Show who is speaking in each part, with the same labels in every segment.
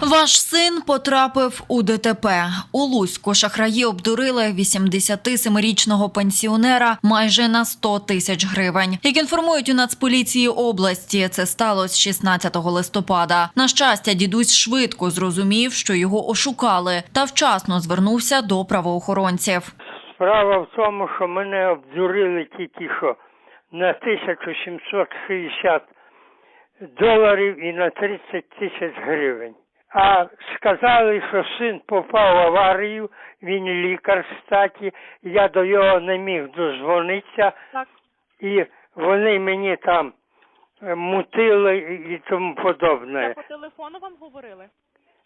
Speaker 1: Ваш син потрапив у ДТП. У Луцьку шахраї обдурили 87-річного пенсіонера майже на 100 тисяч гривень. Як інформують у Нацполіції області, це сталося 16 листопада. На щастя, дідусь швидко зрозумів, що його ошукали, та вчасно звернувся до правоохоронців.
Speaker 2: Справа в тому, що мене обдурили тільки що на 1760 доларів і на 30 тисяч гривень. А сказали, що син попав в аварію, він лікар статі, я до його не міг дозвонитися,
Speaker 3: Так.
Speaker 2: і вони мені там е, мутили і тому подобне.
Speaker 3: По телефону вам говорили?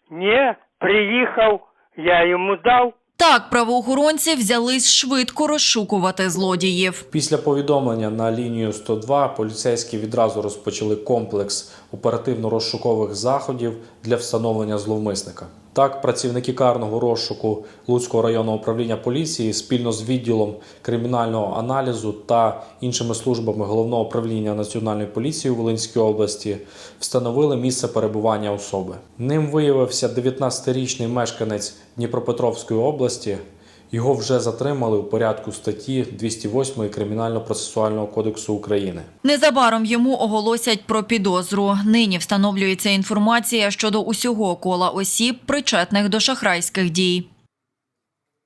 Speaker 2: Ні, приїхав, я йому дав.
Speaker 1: Так, правоохоронці взялись швидко розшукувати злодіїв.
Speaker 4: Після повідомлення на лінію 102 поліцейські відразу розпочали комплекс оперативно-розшукових заходів для встановлення зловмисника. Так, працівники карного розшуку Луцького районного управління поліції спільно з відділом кримінального аналізу та іншими службами головного управління національної поліції у Волинській області встановили місце перебування особи. Ним виявився 19-річний мешканець Дніпропетровської області. Його вже затримали у порядку статті 208 Кримінально-процесуального кодексу України.
Speaker 1: Незабаром йому оголосять про підозру. Нині встановлюється інформація щодо усього кола осіб, причетних до шахрайських дій.